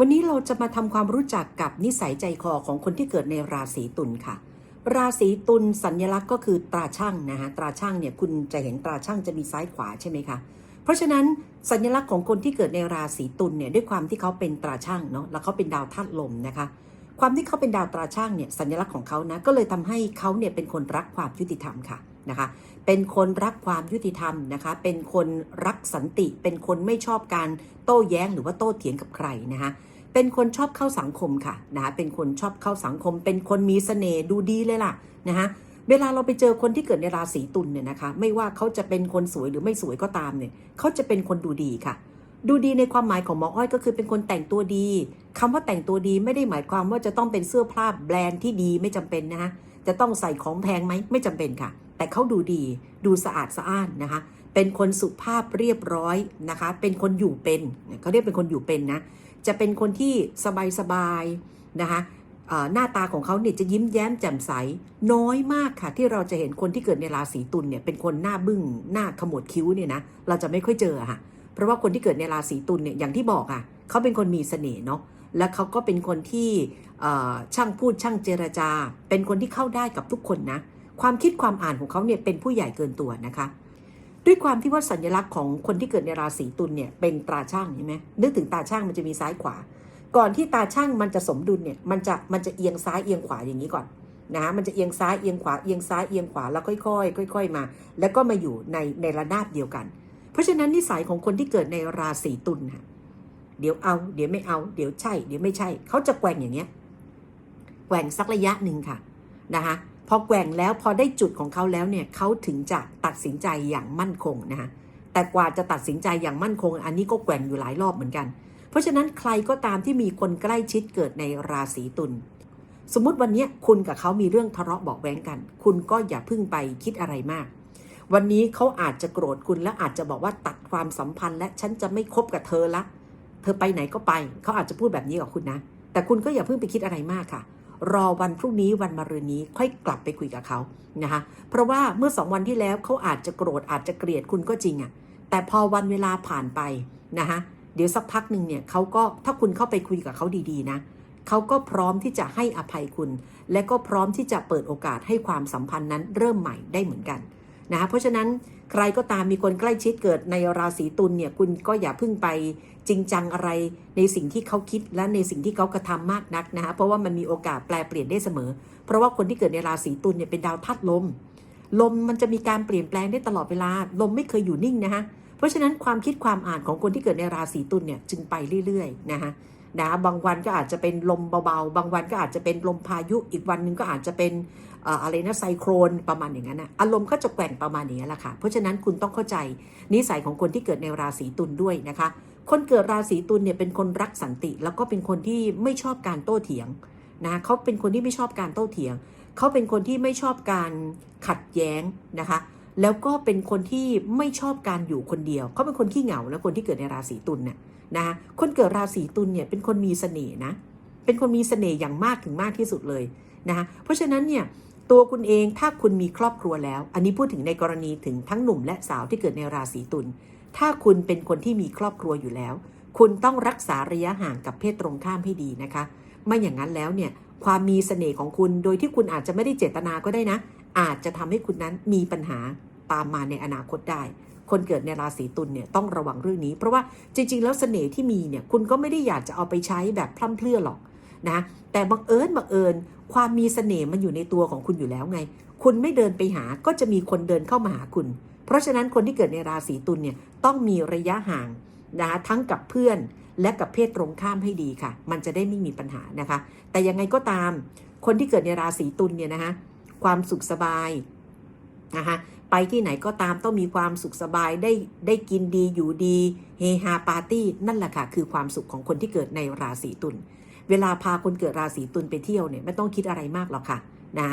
วันนี้เราจะมาทำความรู้จักกับนิสัยใจคอของคนที่เกิดในราศีตุลค่ะ ราศีตุลสัญลักษณ์ก็คือตราช่างนะฮะตราช่างเนี่ยคุณจะเห็นตราช่างจะมีซ้ายขวาใช่ไหมคะเพราะฉะนั้นสัญลักษณ์ของคนที่เกิดในราศีตุลเนี่ยด้วยความที่เขาเป็นตราช่างเนาะแล้วเขาเป็นดาวธาตุลมนะคะ ความที่เขาเป็นดาวตราช่างเนี่ยสัญลักษณ์ของเขานะก็เลยทำให้เขาเนี่ยเป็นคนรักความยุติธรรมค่ะ นะคะ เป็นคนรักความยุติธรรมนะคะ เป็นคนรักสันติ เป็นคนไม่ชอบการโต้แย้งหรือว่าโต้เถียงกับใครนะคะเป็นคนชอบเข้าสังคมค่ะนะคะเป็นคนชอบเข้าสังคม เป็นคนมีเสน่ห์ดูดีเลยล่ะนะคะเวลาเราไปเจอคนที่เกิดในราศีตุลเนี่ยนะคะ ไม่ว่าเขาจะเป็นคนสวยหรือไม่สวยก็ตามเนี่ยเขาจะเป็นคนดูดีค่ะ ดูดีในความหมายของหมออ้อยก็คือเป็นคนแต่งตัวดีคำว่าแต่งตัวดีไม่ได้หมายความว่าจะต้องเป็นเสื้อผ้าแบรนด์ที่ดีไม่จำเป็นนะคะ จะต้องใส่ของแพงไหมไม่จำเป็นค่ะ แต่เขาดูดีดูสะอาดสะอ้านนะคะ เป็นคนสุภาพเรียบร้อยนะคะ เป็นคนอยู่เป็นเขาเรียกเป็นคนอยู่เป็นนะจะเป็นคนที่สบายๆนะคะหน้าตาของเขาเนี่ยจะยิ้มแย้มแจ่มใส น้อยมากค่ะ ที่เราจะเห็นคนที่เกิดในราศีตุลเนี่ยเป็นคนหน้าบึ้งหน้าขมวดคิ้วเนี่ยนะเราจะไม่ค่อยเจอค่ะ เพราะว่าคนที่เกิดในราศีตุลเนี่ยอย่างที่บอกอะเขาเป็นคนมีเสน่ห์เนาะ และเขาก็เป็นคนที่ช่างพูดช่างเจรจา เป็นคนที่เข้าได้กับทุกคนนะ ความคิดความอ่านของเขาเนี่ยเป็นผู้ใหญ่เกินตัวนะคะ ด้วยความที่ว่าสัญลักษณ์ของคนที่เกิดในราศีตุลเนี่ยเป็นตราช่างใช่ไหมนึกถึงตาช่างมันจะมีซ้ายขวา ก่อนที่ตาช่างมันจะสมดุลเนี่ยมันจะมันจะเอียงซ้ายเอียงขวาอย่างนี้ก่อนนะฮะมันจะเอียงซ้ายเอียงขวาเอียงซ้ายเอียงขวาแล้วค่อยๆค่อย ๆ มา แล้วก็มาอยู่ในในระนาบเดียวกัน เพราะฉะนั้นนิสัยของคนที่เกิดในราศีตุลน่ะ เดี๋ยวเอา เดี๋ยวไม่เอา เดี๋ยวใช่ เดี๋ยวไม่ใช่ เขาจะแกว่งอย่างเงี้ย แกว่งสักระยะหนึ่งค่ะนะคะพอแกว่งแล้วพอได้จุดของเขาแล้วเนี่ยเขาถึงจะตัดสินใจอย่างมั่นคงนะคะแต่กว่าจะตัดสินใจอย่างมั่นคง อันนี้ก็แกว่งอยู่หลายรอบเหมือนกัน เพราะฉะนั้นใครก็ตามที่มีคนใกล้ชิดเกิดในราศีตุลสมมุติวันนี้คุณกับเขามีเรื่องทะเลาะบาะแว้งกัน คุณก็อย่าพึ่งไปคิดอะไรมาก วันนี้เขาอาจจะโกรธคุณและอาจจะบอกว่าตัดความสัมพันธ์ และฉันจะไม่คบกับเธอละเธอไปไหนก็ไป เขาอาจจะพูดแบบนี้กับคุณนะ แต่คุณก็อย่าเพิ่งไปคิดอะไรมากค่ะ รอวันพรุ่งนี้วันมะรืนนี้ค่อยกลับไปคุยกับเขานะคะ เพราะว่าเมื่อสองวันที่แล้วเขาอาจจะโกรธอาจจะเกลียดคุณก็จริงอะ่ะ แต่พอวันเวลาผ่านไปนะคะเดี๋ยวสักพักหนึ่งเนี่ยเขาก็ถ้าคุณเข้าไปคุยกับเขาดีๆนะเขาก็พร้อมที่จะให้อภัยคุณ และก็พร้อมที่จะเปิดโอกาสให้ความสัมพันธ์นั้นเริ่มใหม่ได้เหมือนกันนะคะเพราะฉะนั้น ใครก็ตามมีคนใกล้ชิดเกิดในราศีตุลเนี่ยคุณก็อย่าพิ่งไปจริงจังอะไรในสิ่งที่เขาคิดและในสิ่งที่เขากระทำมากนักนะคะเพราะว่ามันมีโอกาสแปลเปลี่ยนได้เสมอ เพราะว่าคนที่เกิดในราศีตุลเนี่ยเป็นดาวธาตุลม ลมมันจะมีการเปลี่ยนแปลงได้ตลอดเวลา ลมไม่เคยอยู่นิ่งนะคะเพราะฉะนั้นความคิดความอ่านของคนที่เกิดในราศีตุลเนี่ยจึงไปเรื่อยๆนะคะ นะบางวันก็อาจจะเป็นลมเบาๆ บางวันก็อาจจะเป็นลมพายุอีกวันนึงก็อาจจะเป็นอะไรนะไซโครนประมาณอย่างนั้นนะอารมณ์ก็จะแกว่งประมาณนั้แหละค่ะ เพราะฉะนั้นคุณต้องเข้าใจนิสัยของคนที่เกิดในราศีตุลด้วยนะคะ คนเกิดราศีตุลเนี่ยเป็นคนรักสันติ แล้วก็เป็นคนที่ไม่ชอบการโต้เถียงนะเขาเป็นคนที่ไม่ชอบการโต้เถียง เขาเป็นคนที่ไม่ชอบการขัดแย้งนะคะ แล้วก็เป็นคนที่ไม่ชอบการอยู่คนเดียว เขาเป็นคนขี้เหงาและคนที่เกิดในราศีตุลเนี่ย นะคะคนเกิดราศีตุลเนี่ยเป็นคนมีเสน่ห์นะ เป็นคนมีเสน่ห์อย่างมากถึงมากที่สุดเลยนะคะเพราะฉะนั้นเนี่ยตัวคุณเองถ้าคุณมีครอบครัวแล้ว อันนี้พูดถึงในกรณีถึงทั้งหนุ่มและสาวที่เกิดในราศีตุลถ้าคุณเป็นคนที่มีครอบครัวอยู่แล้ว คุณต้องรักษาระยะห่างกับเพศตรงข้ามให้ดีนะคะ ไม่อย่างนั้นแล้วเนี่ยความมีเสน่ห์ของคุณโดยที่คุณอาจจะไม่ได้เจตนาก็ได้นะ อาจจะทำให้คุณนั้นมีปัญหาตามมาในอนาคตได้ คนเกิดในราศีตุลเนี่ยต้องระวังเรื่องนี้ เพราะว่าจริง ๆ แล้วเสน่ห์ที่มีเนี่ยคุณก็ไม่ได้อยากจะเอาไปใช้แบบพร่ำเพรื่อหรอกนะแต่บังเอิญบังเอิญ ความมีเสน่ห์มันอยู่ในตัวของคุณอยู่แล้วไง คุณไม่เดินไปหาก็จะมีคนเดินเข้ามาหาคุณ เพราะฉะนั้นคนที่เกิดในราศีตุลเนี่ยต้องมีระยะห่างนะทั้งกับเพื่อนและกับเพศตรงข้ามให้ดีค่ะ มันจะได้ไม่มีปัญหานะคะ แต่ยังไงก็ตาม คนที่เกิดในราศีตุลเนี่ยนะคะความสุขสบายนะคะ ไปที่ไหนก็ตามต้องมีความสุขสบายได้ได้กินดีอยู่ดีเฮฮาปาร์ตี้นั่นแหละค่ะคือความสุขของคนที่เกิดในราศีตุลเวลาพาคนเกิดราศีตุลไปเที่ยวเนี่ยไม่ต้องคิดอะไรมากหรอกค่ะนะ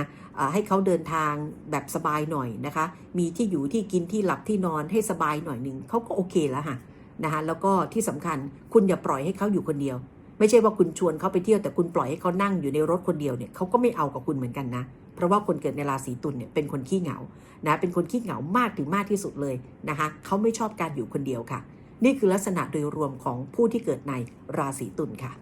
ให้เขาเดินทางแบบสบายหน่อยนะคะ มีที่อยู่ที่กินที่หลับที่นอนให้สบายหน่อยหนึ่งเขาก็โอเคแล้วค่ะนะคะแล้วก็ที่สำคัญคุณอย่าปล่อยให้เขาอยู่คนเดียว ไม่ใช่ว่าคุณชวนเขาไปเที่ยวแต่คุณปล่อยให้เขานั่งอยู่ในรถคนเดียวเนี่ยเขาก็ไม่เอากับคุณเหมือนกันนะ เพราะว่าคนเกิดในราศีตุลเนี่ยเป็นคนขี้เหงานะเป็นคนขี้เหงามากถึงมากที่สุดเลยนะคะเขาไม่ชอบการอยู่คนเดียวค่ะ นี่คือลักษณะโดยรวมของผู้ที่เกิดในราศีตุลค่ะ